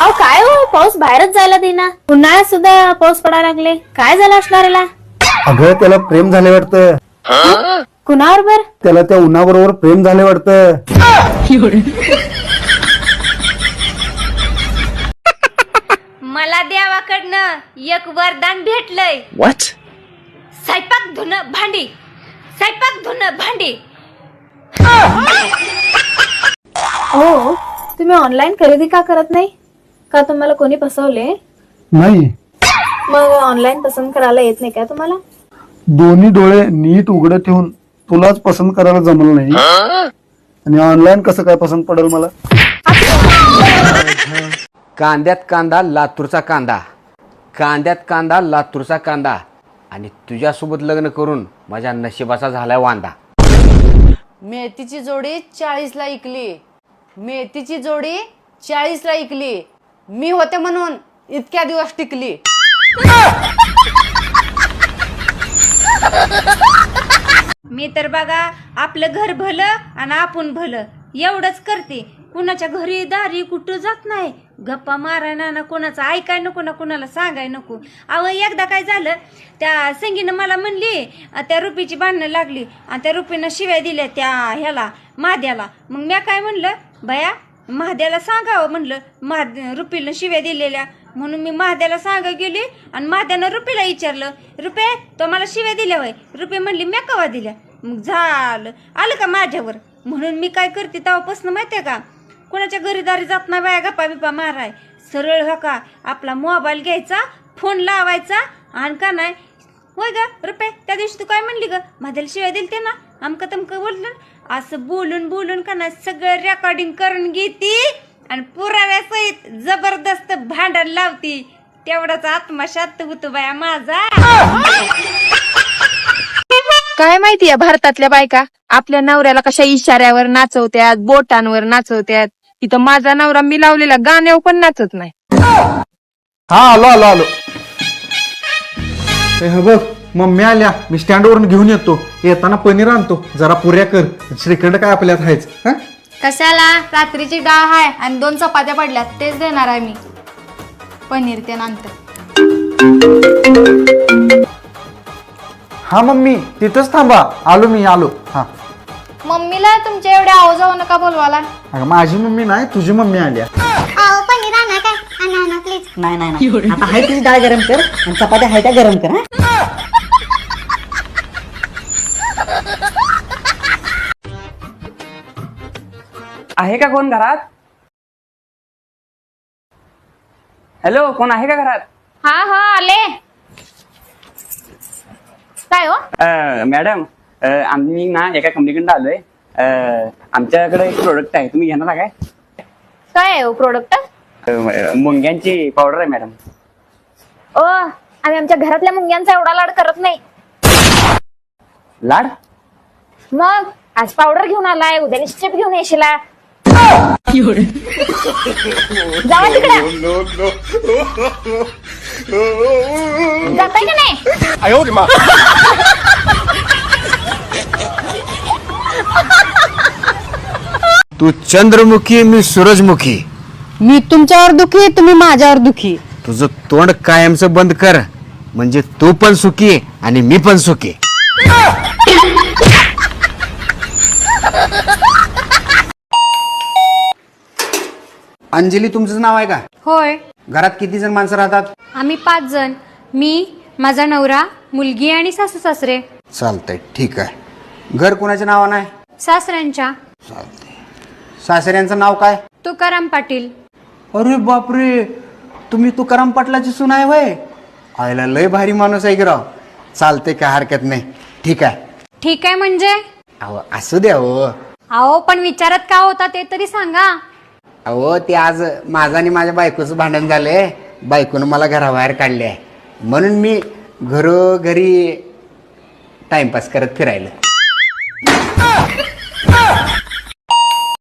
अहो काय हो? पाऊस बाहेरच जायला देना उन्हाळ्यात सुद्धा पाऊस पडायला लागले. काय झालं असणार याला अगं त्याला प्रेम झाले वाटतं. कुणावर बर? त्याला त्या उन्हाबरोबर प्रेम झाले वाटतं. मला देवाकडनं एक वरदान भेटलंय. What? स्वयंपाक धुणं भांडी. स्वयंपाक धुणं भांडी. हो तुम्ही ऑनलाईन खरेदी का करत नाही? का तुम्हाला कोणी फसवले? नाही. मग ऑनलाईन पसंत करायला येत नाही का तुम्हाला? दोन्ही डोळे नीट उघडे ठेवून तुलाच पसंत करायला जमलं नाही. आणि ऑनलाईन कसं काय पसंत पडेल मला? कांद्यात कांदा लातूरचा कांदा. कांद्यात कांदा लातूरचा कांदा. आणि तुझ्यासोबत लग्न करून माझ्या नशिबाचा झालाय वांदा. मेथीची जोडी चाळीसला इकली. मेथीची जोडी चाळीसला इकली. मी होते म्हणून इतक्या दिवस टिकली. मी तर बघा आपलं घर भलं आणि आपण भलं एवढंच करते. कुणाच्या घरी दारी कुठं जात नाही. गप्पा मारायला ना कोणाचं ऐकाय नको ना कोणाला सांगाय नको. अहो एकदा काय झालं त्या संगीनं मला म्हणली त्या रुपीची बांधणं लागली आणि त्या रुपीनं शिव्या दिल्या त्या ह्याला माद्याला. मग मी काय म्हणलं बया महाद्याला सांगावं म्हणलं. महाद रुपीनं शिव्या दिलेल्या. म्हणून मी महाद्याला सांगा गेली आणि महाद्यानं रुपीला विचारलं रुपये तो मला शिव्या दिल्या होय रुपये म्हणली म्या कवा दिल्या? मग झालं. आलं का माझ्यावर? म्हणून मी काय करते तेव्हापासून माहितीये का? कोणाच्या घरीदारी जात नाही बाया गप्पा बिप्पा माराय. सरळ हो का? आपला मोबाईल घ्यायचा फोन लावायचा आणि का नाही? होय ग रुपये त्या दिवशी तू काय म्हणली ग? माझ्याला शिवाय दिलते ना. आमका तमकं बोललं? असं बोलून बोलून का नाही सगळं रेकॉर्डिंग करून घेती आणि पुराव्यासहित जबरदस्त भांडण लावती. तेवढाच आत्मा शांत होतो बाया माझा. काय माहिती या भारतातल्या बायका? आपल्या नवऱ्याला कशा इशाऱ्यावर नाचवत्यात बोटांवर नाचवत्यात. इथं माझा नवरा मी लावलेल्या गाण्यावर पण नाचत नाही. हा आलो आलो आलो. हे बघ. मम्मी आल्या मी स्टँडवरून घेऊन येतो. येताना पनीर आणतो. जरा पुऱ्या कर. श्रीखंड काय आपल्यात आहेच हा? कशाला? रात्रीची डाळ आहे आणि दोन चपात्या पडल्यात. तेच देणार आहे मी. पनीर ते नंतर हा मम्मी तिथंच थांबा. आलो मी आलो. हा. मम्मीला तुमच्या एवढ्या आवाजावर नका बोलवाला अगं माझी मम्मी नाही तुझी मम्मी आल्या. नाही नाही नाही. आता हाय तुझी डाळ गरम कर आणि चपात्या हाय त्या गरम कर हा? आहे का कोण घरात? हॅलो कोण आहे का घरात? हा हा आले. काय हो? अं, मॅडम अं, आम्ही ना एका कंपनीकडून आलोय. अं, आमच्याकडे एक प्रोडक्ट आहे. तुम्ही घेणार काय? काय आहे प्रोडक्ट अं, मुंग्यांची पावडर आहे मॅडम. ओ आम्ही आमच्या घरातल्या मुंग्यांचा एवढा लाड करत नाही. लाड? मग आज पावडर घेऊन आलाय उद्या निश्चित घेऊन येशील. जावा तिकडे जाताय का नाही तू चंद्रमुखी मी सूरजमुखी. मी तुमच्यावर दुखी तुम्ही माझ्यावर दुखी. तुझं तोंड कायमचं बंद कर. म्हणजे तू पण सुखी आणि मी पण सुखी. अंजली तुमचं नाव आहे का? होय. घरात किती जण माणसं राहतात? आम्ही पाच जण. मी माझा नवरा मुलगी आणि सासू सासरे. चालतंय ठीक आहे. घर कोणाच्या नावानं आहे? सासऱ्यांच्या. सासऱ्यांचं नाव काय? तुकाराम पाटील. अरे बापरे! तुम्ही तुकाराम पाटलाची सून आहे वय आयला लय भारी माणूस आहे की राव. चालते काय हरकत नाही. ठीक आहे. ठीक आहे म्हणजे? अहो असू द्या हो. अहो पण विचारत का होता ते तरी सांगा. अहो ते आज माझं आणि माझ्या बायकोचं भांडण झालंय. बायकोनं मला घराबाहेर काढले आहे म्हणून मी घरोघरी टाइमपास करत फिरायला.